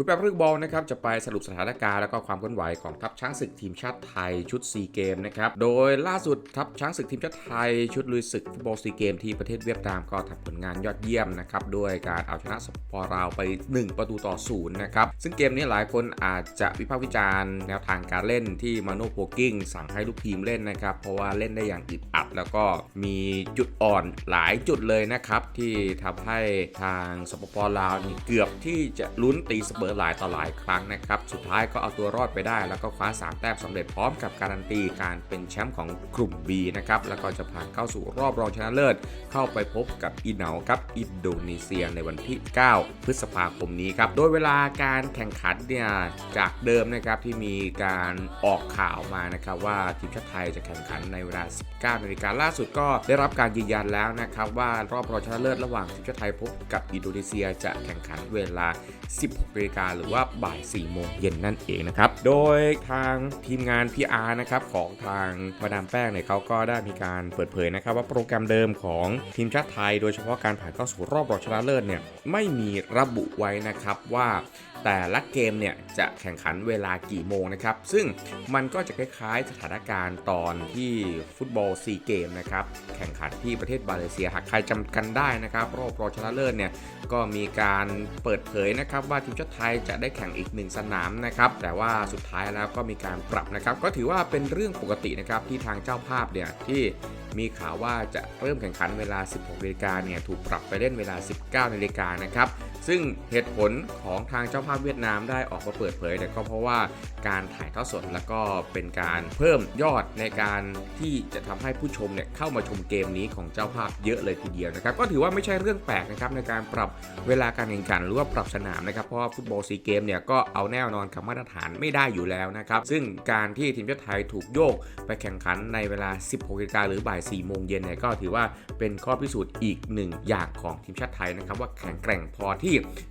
คุยแป๊บรื่งบอลนะครับจะไปสรุปสถานการณ์แล้วก็ความเคลื่อนไหวของทัพช้างศึกทีมชาติไทยชุดซีเกมนะครับโดยล่าสุดทัพช้างศึกทีมชาติไทยชุดลุยศึกฟุตบอลซีเกมที่ประเทศเวียดนามก็ทำผลงานยอดเยี่ยมนะครับด้วยการเอาชนะสปปลาวไป 1 ประตูต่อศูนย์นะครับซึ่งเกมนี้หลายคนอาจจะวิพากษ์วิจารณ์แนวทางการเล่นที่มาโนโพกิ้งสั่งให้ลูกทีมเล่นนะครับเพราะว่าเล่นได้อย่างอึดอัด แล้วก็มีจุดอ่อนหลายจุดเลยนะครับที่ทำให้ทางสปปลาวนี่เกือบที่จะลุ้นตีเสมอหลายต่อหลายครั้งนะครับ สุดท้ายก็เอาตัวรอดไปได้ แล้วก็คว้า 3 แต้มสำเร็จพร้อมกับการันตีการเป็นแชมป์ของกลุ่ม B นะครับ แล้วก็จะผ่านเข้าสู่รอบรองชนะเลิศ เข้าไปพบกับอีเหนาครับอินโดนีเซียในวันที่ 9 พฤษภาคมนี้ครับ โดยเวลาการแข่งขันเนี่ยจากเดิมนะครับที่มีการออกข่าวมานะครับว่าทีมชาติไทยจะแข่งขันในเวลา 19นาฬิกาล่าสุดก็ได้รับการยืนยันแล้วนะครับว่ารอบรองชนะเลิศระหว่างทีมชาติไทยพบกับอินโดนีเซียจะแข่งขันเวลา 16นาฬิกาหรือว่าบ่าย4โมงเย็นนั่นเองนะครับ โดยทางทีมงาน PR นะครับของทางมาดามแป้งเนี่ยเขาก็ได้มีการเปิดเผยนะครับ ว่าโปรแกรมเดิมของทีมชาติไทย โดยเฉพาะการผ่านเข้าสู่รอบรองชนะเลิศเนี่ยไม่มีระบุไว้นะครับว่า แต่ละเกมเนี่ยจะแข่งขันเวลากี่โมงนะครับ ซึ่งมันก็จะคล้ายๆสถานการณ์ตอนที่ฟุตบอลซีเกมนะครับ แข่งขันที่ประเทศมาเลเซียหากใครจำกันได้นะครับ รอบรองชนะเลิศเนี่ยก็มีการเปิดเผยนะครับว่าทีมชาติไทยจะได้แข่งอีกหนึ่งสนามนะครับ แต่ว่าสุดท้ายแล้วก็มีการปรับนะครับ ก็ถือว่าเป็นเรื่องปกตินะครับที่ทางเจ้าภาพเนี่ยที่มีข่าวว่าจะเริ่มแข่งขันเวลา 16นาฬิกาเนี่ยถูกปรับไปเล่นเวลา 19นาฬิกานะครับ ซึ่งเหตุผลของทางเจ้าภาพเวียดนามได้ออกมาเปิดเผยเนี่ยก็เพราะว่าการถ่ายทอดสดแล้วก็เป็นการเพิ่มยอดในการที่จะทำให้ผู้ชมเนี่ยเข้ามาชมเกมนี้ของเจ้าภาพเยอะเลยทีเดียวนะครับก็ถือว่าไม่ใช่เรื่องแปลกนะครับในการปรับเวลาการแข่งขันหรือว่าปรับสนามนะครับเพราะว่าฟุตบอลซีเกมเนี่ยก็เอาแน่นอนกับมาตรฐานไม่ได้อยู่แล้วนะครับซึ่งการที่ทีมชาติไทยถูกโยกไปแข่งขันในเวลา 16นาฬิกาหรือบ่าย4โมงเย็นเนี่ยก็ถือว่าเป็นข้อพิสูจน์อีกหนึ่งอย่างของทีมชาติไทยนะครับว่าแข็งแกร่งพอที่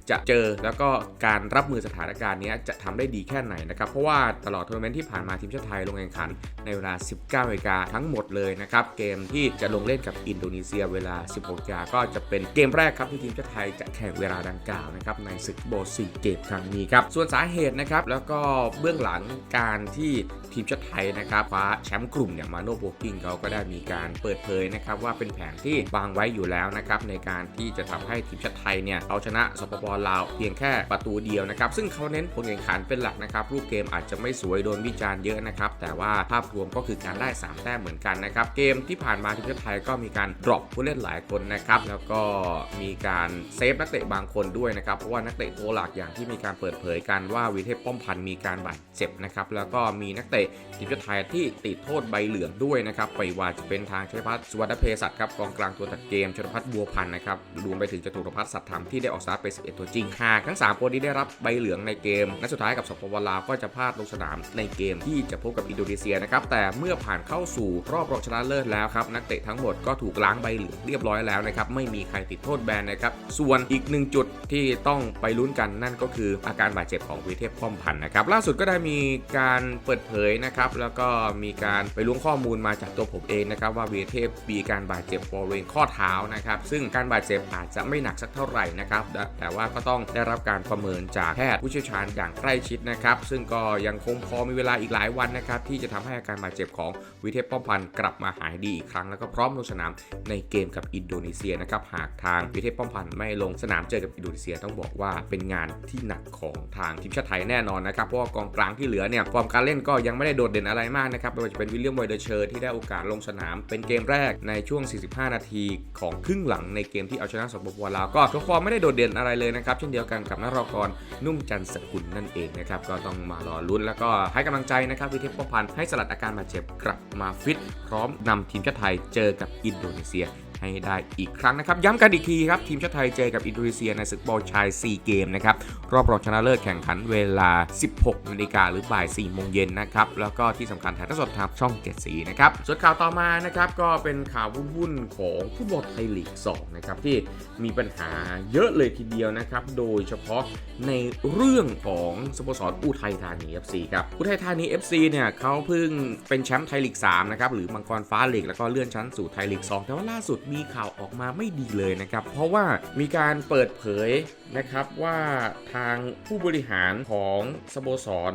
จะเจอแล้วก็การรับมือสถานการณ์นี้จะทำได้ดีแค่ไหนนะครับ เพราะว่าตลอดทัวร์นาเมนต์ที่ผ่านมาทีมชาติไทยลงแข่งขัน ในเวลา 19นาฬิกาทั้งหมดเลยนะครับ เกมที่จะลงเล่นกับอินโดนีเซียเวลา 16นาฬิกาก็จะเป็นเกมแรกครับที่ทีมชาติไทยจะแข่งเวลาดังกล่าวนะครับในศึกฟุตบอลซีเกมครั้งนี้ครับส่วนสาเหตุนะครับแล้วก็เบื้องหลังการที่ทีมชาติไทยนะครับคว้าแชมป์กลุ่มเนี่ยมาโนโบกิ้งเขาก็ได้มีการเปิดเผยนะครับว่าเป็นแผนที่วางไว้อยู่แล้วนะครับในการที่จะทำให้ทีมชาติไทยเนี่ยเอาชนะสปปลาวเพียงแค่ประตูเดียวนะครับซึ่งเขาเน้นผลแข่งขันเป็นหลักนะครับรูปเกมอาจจะไม่สวยโดนวิจารณ์เยอะนะครับแต่ว่าภาพรวมก็คือการได้ 3 แต้มเหมือนกันนะครับเกมที่ผ่านมาทีมชาติไทยก็มีการดรอปผู้เล่นหลายคนนะครับแล้วก็มีการเซฟนักเตะบางคนด้วยนะครับเพราะว่านักเตะตัวหลักอย่างที่มีการเปิดเผยกันว่าวีเทพป้อมพันธ์มีการบาดเจ็บนะครับแล้วก็มีนักเตะทีมชาติไทยที่ติดโทษใบเหลืองด้วยนะครับไปว่าจะเป็นทางชัยพัฒน์สุวรรณเพศัตครับกองกลางตัวตัดเกมชนพัฒน์บัวพันธ์นะครับรวมไปถึงจตุรพัฒน์สัตย์ธรรมที่ได้ออกสตาร์ทไป11 ตัวจริง หากทั้ง 3 คนนี้ได้รับใบเหลืองในเกม นัดสุดท้ายกับสปปลาวก็จะพลาดลงสนามในเกมที่จะพบกับอินโดนีเซียนะครับ แต่เมื่อผ่านเข้าสู่รอบรองชนะเลิศแล้วครับ นักเตะทั้งหมดก็ถูกล้างใบเหลืองเรียบร้อยแล้วนะครับ ไม่มีใครติดโทษแบนนะครับ ส่วนอีกหนึ่งจุดที่ต้องไปลุ้นกันนั่นก็คืออาการบาดเจ็บของวีเทพป้อมพันธ์นะครับ ล่าสุดก็ได้มีการเปิดเผยนะครับ แล้วก็มีการไปล้วงข้อมูลมาจากตัวผมเองนะครับว่าวีเทพมีการบาดเจ็บบริเวณข้อเท้านะครับ ซึ่งการบาดเจ็บอาจจะไม่หนักสักเท่าไหร่นะครับแต่แต่ว่าก็ต้องได้รับการประเมินจากแพทย์ผู้เชี่ยวชาญอย่างใกล้ชิดนะครับ ซึ่งก็ยังคงพอมีเวลาอีกหลายวันนะครับที่จะทำให้อาการบาดเจ็บของวีเทพป้อมพันธ์กลับมาหายดีอีกครั้งแล้วก็พร้อมลงสนามในเกมกับอินโดนีเซียนะครับหากทางวีเทพป้อมพันธ์ไม่ลงสนามเจอกับอินโดนีเซียต้องบอกว่าเป็นงานที่หนักของทางทีมชาติไทยแน่นอนนะครับเพราะว่ากองกลางที่เหลือเนี่ยฟอร์มการเล่นก็ยังไม่ได้โดดเด่นอะไรมากนะครับไม่ว่าจะเป็นวิลเลียมไวเดอร์เชอร์ที่ได้โอกาสลงสนาม เป็นเกมแรกในช่วง 45 นาทีของครึ่งหลังในเกมที่เอาชนะสปปลาวก็ฟอร์มไม่ได้โดดเด่นอะไรเลยนะครับ เช่นเดียวกันกับนรกรนุ่มจันสกุลนั่นเองนะครับ ก็ต้องมารอลุ้นแล้วก็ให้กำลังใจนะครับวิเทพป้อมพันธ์ให้สลัดอาการบาดเจ็บกลับมาฟิต พร้อมนำทีมชาติไทยเจอกับอินโดนีเซียให้ได้อีกครั้งนะครับ ย้ำกันอีกทีครับ ทีมชาติไทยเจอกับอินโดนีเซียในศึกบอลชาย 4 เกมนะครับ รอบรองชนะเลิศแข่งขันเวลา 16นาฬิกาหรือบ่าย4โมงเย็นนะครับ แล้วก็ที่สำคัญถ่ายทอดสดทางช่อง 7 สีนะครับส่วนข่าวต่อมานะครับก็เป็นข่าววุ่นๆของฟุตบอลไทยลีก 2 นะครับ ที่มีปัญหาเยอะเลยทีเดียวนะครับ โดยเฉพาะในเรื่องของสโมสรอุทัยธานี FC ครับอุทัยธานี FC เนี่ยเขาเพิ่งเป็นแชมป์ไทยลีก 3 นะครับ หรือมังกรฟ้าลีกแล้วก็เลื่อนชั้นสู่ไทยลีก 2 แต่ว่าล่าสุดมีข่าวออกมาไม่ดีเลยนะครับ เพราะว่ามีการเปิดเผยนะครับว่าทางผู้บริหารของสโมสร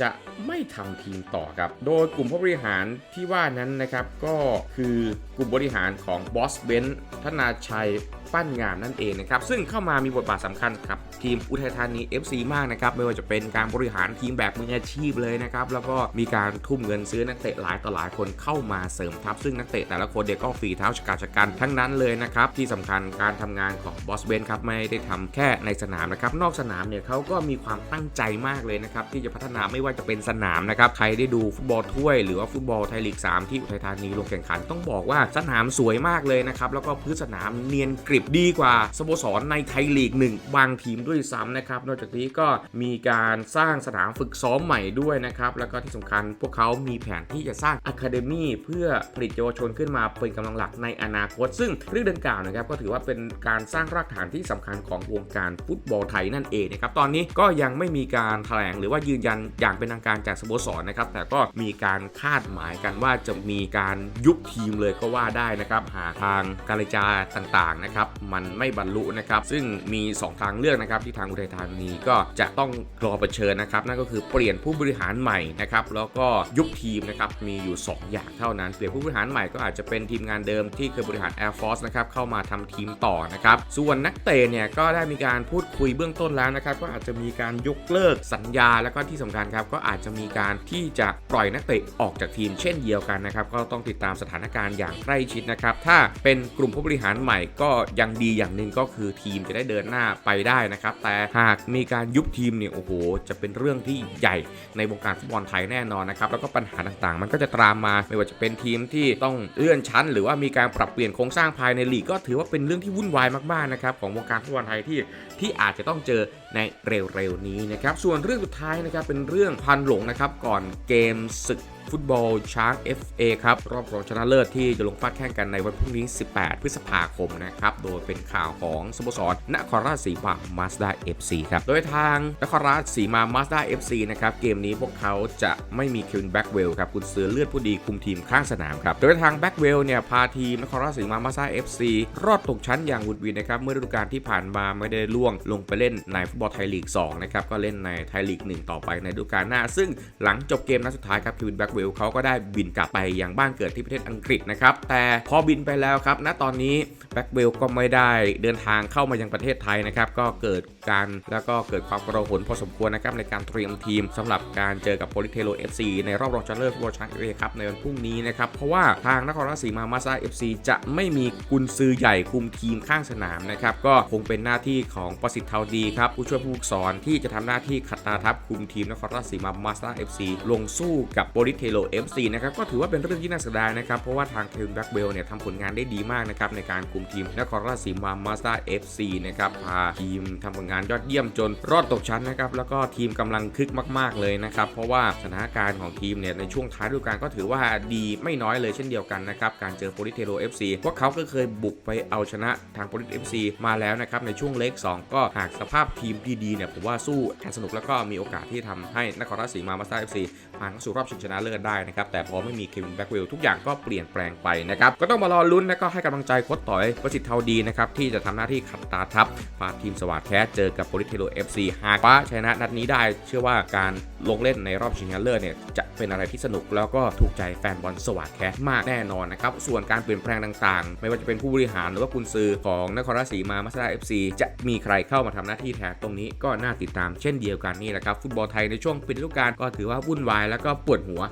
จะไม่ทำทีมต่อครับ โดยกลุ่มผู้บริหารที่ว่านั้นนะครับก็คือกลุ่มบริหารของบอสเบนธนาชัย ปั้นงานนั่นเองนะครับซึ่งเข้ามามีบทบาทสำคัญกับทีมอุทัยธานี FC มากนะครับไม่ว่าจะเป็นการบริหารทีมแบบมืออาชีพเลยนะครับแล้วก็มีการทุ่มเงินซื้อนักเตะหลายต่อหลายคนเข้ามาเสริมทัพซึ่งนักเตะแต่ละคนเด็กก็ฝีเท้าชะกาจชกันทั้งนั้นเลยนะครับที่สำคัญการทำงานของบอสเบนครับไม่ได้ทำแค่ในสนามนะครับนอกสนามเนี่ยเขาก็มีความตั้งใจมากเลยนะครับที่จะพัฒนาไม่ว่าจะเป็นสนามนะครับใครได้ดูฟุตบอลถ้วย หรือว่าฟุตบอลไทยลีก 3 ที่อุทัยธานีลงแข่งขันต้องบอกว่าสนามสวยมากเลยนะครับแล้วก็พื้นสนามเนียนกริบดีกว่าสโมสรในไทยลีกหนึ่งบางทีมด้วยซ้ำนะครับ นอกจากนี้ก็มีการสร้างสนามฝึกซ้อมใหม่ด้วยนะครับ แล้วก็ที่สำคัญพวกเขามีแผนที่จะสร้างอะคาเดมี่เพื่อผลิตเยาวชนขึ้นมาเป็นกำลังหลักในอนาคต ซึ่งเรื่องดังกล่าวนะครับก็ถือว่าเป็นการสร้างรากฐานที่สำคัญของวงการฟุตบอลไทยนั่นเองนะครับตอนนี้ก็ยังไม่มีการแถลงหรือว่ายืนยันอย่างเป็นทางการจากสโมสรนะครับแต่ก็มีการคาดหมายกันว่าจะมีการยุบทีมเลยก็ว่าได้นะครับหาทางการจาต่างๆนะครับมันไม่บรรลุนะครับ ซึ่งมี 2 ทางเลือกนะครับที่ทางอุทัยธานีก็จะต้องรอเผชิญนะครับ นั่นก็คือเปลี่ยนผู้บริหารใหม่นะครับแล้วก็ยุบทีมนะครับมีอยู่ 2 อย่างเท่านั้น เปลี่ยนผู้บริหารใหม่ก็อาจจะเป็นทีมงานเดิมที่เคยบริหาร Air Force นะครับเข้ามาทำทีมต่อนะครับส่วนนักเตะเนี่ยก็ได้มีการพูดคุยเบื้องต้นแล้วนะครับก็อาจจะมีการยกเลิกสัญญา แล้วก็ที่สำคัญครับก็อาจจะมีการที่จะปล่อยนักเตะออกจากทีม เช่นเดียวกันนะครับก็ต้องติดตามสถานการณ์อย่างใกล้ชิดนะครับถ้าเป็นกลุ่มผู้บริหารใหม่ก็ยังดีอย่างหนึ่งก็คือทีมจะได้เดินหน้าไปได้นะครับ แต่หากมีการยุบทีมเนี่ยโอ้โห จะเป็นเรื่องที่ใหญ่ในวงการฟุตบอลไทยแน่นอนนะครับ แล้วก็ปัญหาต่างๆ มันก็จะตามมาไม่ว่าจะเป็นทีมที่ต้องเลื่อนชั้น หรือว่ามีการปรับเปลี่ยนโครงสร้างภายในลีกก็ถือว่าเป็นเรื่องที่วุ่นวายมากๆนะครับของวงการฟุตบอลไทยที่ที่อาจจะต้องเจอในเร็วๆนี้นะครับส่วนเรื่องสุดท้ายนะครับเป็นเรื่องพันหลงนะครับก่อนเกมศึก ฟุตบอลช้าง FA ครับรอบรองชนะเลิศที่จะลงฟาดแข่งกันในวันพรุ่งนี้ 18 พฤษภาคมนะครับ โดยเป็นข่าวของสโมสรนครราชสีมามาสด้า FC ครับ โดยทางนครราชสีมามาสด้า FC นะครับ เกมนี้พวกเขาจะไม่มีเควินแบ็กเวลครับคุณเสือเลือดผู้ดีคุมทีมข้างสนามครับ โดยทางแบ็กเวลเนี่ยพาทีมนครราชสีมามาสด้า FC รอดตกชั้นอย่างหวุดหวิดนะครับเมื่อฤดูกาลที่ผ่านมาไม่ได้ล่วงลงไปเล่นในฟุตบอลไทยลีก2นะครับก็เล่นในไทยลีก 1 ต่อไปในฤดูกาลหน้า ซึ่งหลังจบเกมนัดสุดท้ายครับเควินแบ็กเวลเขาก็ได้บินกลับไปยังบ้านเกิดที่ประเทศอังกฤษนะครับแต่พอบินไปแล้วครับณตอนนี้แบ็กเวลก็ไม่ได้เดินทางเข้ามายังประเทศไทยนะครับก็เกิดการแล้วก็เกิดความกระหนพอสมควรนะครับในการเตรียมทีมสำหรับการเจอกับโปลิเทโล FC ในรอบรองชนะเลิศฟุตบอลช้างเอครับในวันพรุ่งนี้นะครับเพราะว่าทางนครราชสีมามาซา FC จะไม่มีกุนซือใหญ่คุมทีมข้างสนามนะครับก็คงเป็นหน้าที่ของประสิทธิ์เทาดีครับผู้ช่วยผู้ฝึกสอนที่จะทำหน้าที่ขัดตาทัพคุมทีมนครราชสีมามาซา FC ลงสู้กับโปลิเทโล FC นะครับก็ถือว่าเป็นเรื่องที่น่าเสียดายนะครับเพราะว่าทางเควินแบ็กเบลเนี่ยทำผลงานได้ดีมากนะครับในการคุมทีมนครราชสีมามาสด้า FC นะครับพาทีมทำผลงานยอดเยี่ยมจนรอดตกชั้นนะครับแล้วก็ทีมกำลังคึกมาก ๆเลยนะครับเพราะว่าสถานการณ์ของทีมเนี่ยในช่วงท้ายฤดูกาลก็ถือว่าดีไม่น้อยเลยเช่นเดียวกันนะครับการเจอโปลิเทโล FC พวกเขาก็เคยบุกไปเอาชนะทางโปลิเทโล FC มาแล้วนะครับในช่วงเล็ก 2 ก็หากสภาพทีมดีๆเนี่ยผมว่าสู้แข่งสนุกแล้วก็มีโอกาสที่ทำให้นครราชสีมามาสด้า FC ผ่านเข้าสู่รอบชิงชนะเลิศได้นะครับ แต่พอไม่มีเควินแบ็กเวลทุกอย่างก็เปลี่ยนแปลงไปนะครับ ก็ต้องมารอลุ้นและก็ให้กำลังใจโค้ชต่อยประสิทธิ์เทาดีนะครับ ที่จะทำหน้าที่ขัดตาทับพาทีมสวัสดแคสเจอกับโปลิเทโล FC หากว่าชนะนัดนี้ได้ เชื่อว่าการลงเล่นในรอบชิงชนะเลิศเนี่ยจะ เป็นอะไรที่สนุกแล้วก็ถูกใจแฟนบอลสวัสดแคสมากแน่นอนนะครับ ส่วนการเปลี่ยนแปลงต่างๆ ไม่ว่าจะเป็นผู้บริหารหรือว่ากุนซือของนครราชสีมามาสด้า FC จะมีใครเข้ามาทำหน้าที่แทนตรงนี้ก็น่าติดตามเช่นเดียวกันนี่แหละครับ ฟุตบอลไทยในช่วงปิดฤดูกาลก็ถือว่าวุ่นวายแล้วก็ปวดหัว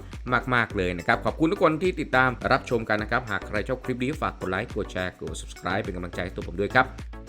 มากๆเลยนะครับ ขอบคุณทุกคนที่ติดตามรับชมกันนะครับ หากใครชอบคลิปนี้ฝากกดไลค์กดแชร์กด subscribe เป็นกำลังใจให้ตัวผมด้วยครับ